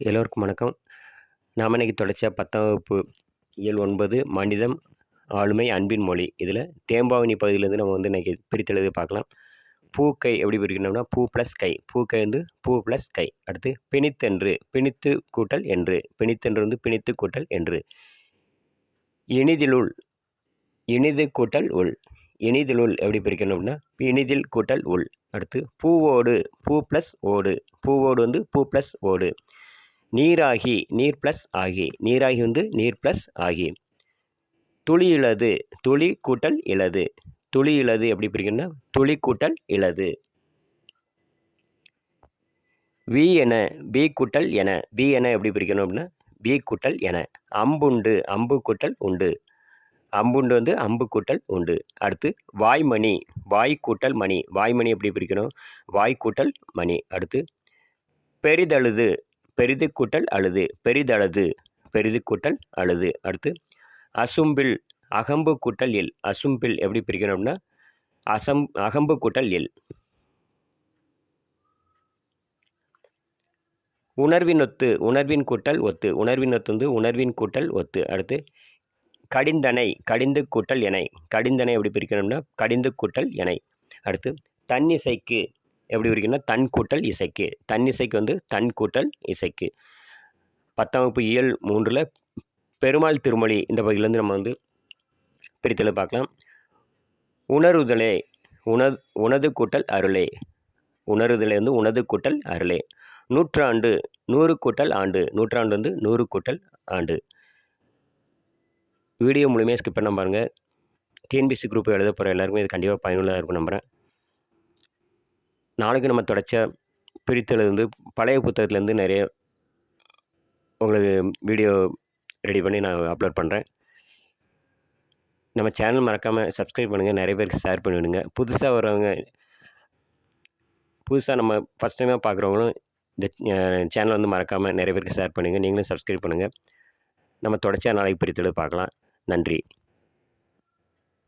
எல்லோருக்கும் வணக்கம். நாம் இன்றைக்கி தொடர்ச்சியாக பத்தாம் வகுப்பு இயல் ஒன்பது மனிதம் ஆளுமை அன்பின் மொழி. இதில் தேம்பாவணி பகுதியிலேருந்து நம்ம வந்து இன்றைக்கி பிரித்தெழுதி பார்க்கலாம். பூக்கை எப்படி பிரிக்கணும்னா பூ ப்ளஸ் கை. பூக்கை வந்து பூ ப்ளஸ் கை. அடுத்து பிணித்தென்று பிணித்து கூட்டல் என்று. பிணித்தென்று வந்து பிணித்து கூட்டல் என்று. இனிதிலுள் இனிது கூட்டல் உள். இனிதிலுள் எப்படி பிரிக்கணும்னா இனிதில் கூட்டல் உள். அடுத்து பூவோடு பூ ப்ளஸ் ஓடு. பூவோடு வந்து பூ ப்ளஸ் ஓடு. நீராகி நீர் ப்ளஸ் ஆகி. நீராகி வந்து நீர் ப்ளஸ் ஆகி. துளி இலது துளி கூட்டல் இலது துளி இலது எப்படி பிரிக்கணும்னா துளி கூட்டல் இலது வி என பி கூட்டல் என. பி என எப்படி பிரிக்கணும் அப்படின்னா பி கூட்டல் என. அம்புண்டு அம்பு கூட்டல் உண்டு. அம்புண்டு வந்து அம்பு கூட்டல் உண்டு. அடுத்து வாய்மணி வாய் கூட்டல் மணி. வாய்மணி எப்படி பிரிக்கணும்? வாய் கூட்டல் மணி. அடுத்து பெரிதழுது பெரிது கூட்டல் அழுது பெரிதழுது பெரிது கூட்டல் அழுது. அடுத்து அசும்பில் அகம்பு கூட்டல் எல் அசும்பில் எப்படி பிரிக்கணும்னா அசம் அகம்பு கூட்டல் எல் உணர்வின் ஒத்து உணர்வின் கூட்டல் ஒத்து. உணர்வின் ஒத்து வந்து உணர்வின் கூட்டல் ஒத்து. அடுத்து கடிந்தனை கடிந்து கூட்டல் எனை. கடிந்தனை எப்படி பிரிக்கணும்னா கடிந்து கூட்டல் எனை. அடுத்து தன்னிசைக்கு எப்படி பிரிக்கணும்னா தன் கூட்டல் இசைக்கு. தன்னிசைக்கு வந்து தன் கூட்டல் இசைக்கு. பத்தாம் வகுப்பு இயல் மூன்றில் பெருமாள் திருமொழி இந்த பகுதியிலேருந்து நம்ம வந்து பிரித்தல் பார்க்கலாம். உணருதலே உண உனது கூட்டல் அருளே. உணருதலே வந்து உனது கூட்டல் அருளே. நூற்றாண்டு நூறு கூட்டல் ஆண்டு. நூற்றாண்டு வந்து நூறு கூட்டல் ஆண்டு. வீடியோ முழுமையாக ஸ்கிப் பண்ண பாருங்கள் டிஎன்பிசி குரூப் எழுத போகிற எல்லாருக்குமே இது கண்டிப்பாக பயனுள்ளதாக இருக்கும் நம்புகிறேன் நாளைக்கு நம்ம தொடச்ச பிரித்தல் வந்து பழைய புத்தகத்துலேருந்து நிறைய உங்களுக்கு வீடியோ ரெடி பண்ணி நான் அப்லோட் பண்ணுறேன் நம்ம சேனல் மறக்காமல் சப்ஸ்கிரைப் பண்ணுங்கள் நிறைய பேருக்கு ஷேர் பண்ணிவிடுங்க புதுசாக வரவங்க புதுசாக நம்ம ஃபஸ்ட் டைமாக பார்க்குறவங்களும் இந்த சேனல் வந்து மறக்காமல் நிறைய பேருக்கு ஷேர் பண்ணுங்கள் நீங்களும் சப்ஸ்கிரைப் பண்ணுங்கள் நம்ம தொடர்ச்சியாக நாளைக்கு பிரித்தலை பார்க்கலாம். நன்றி.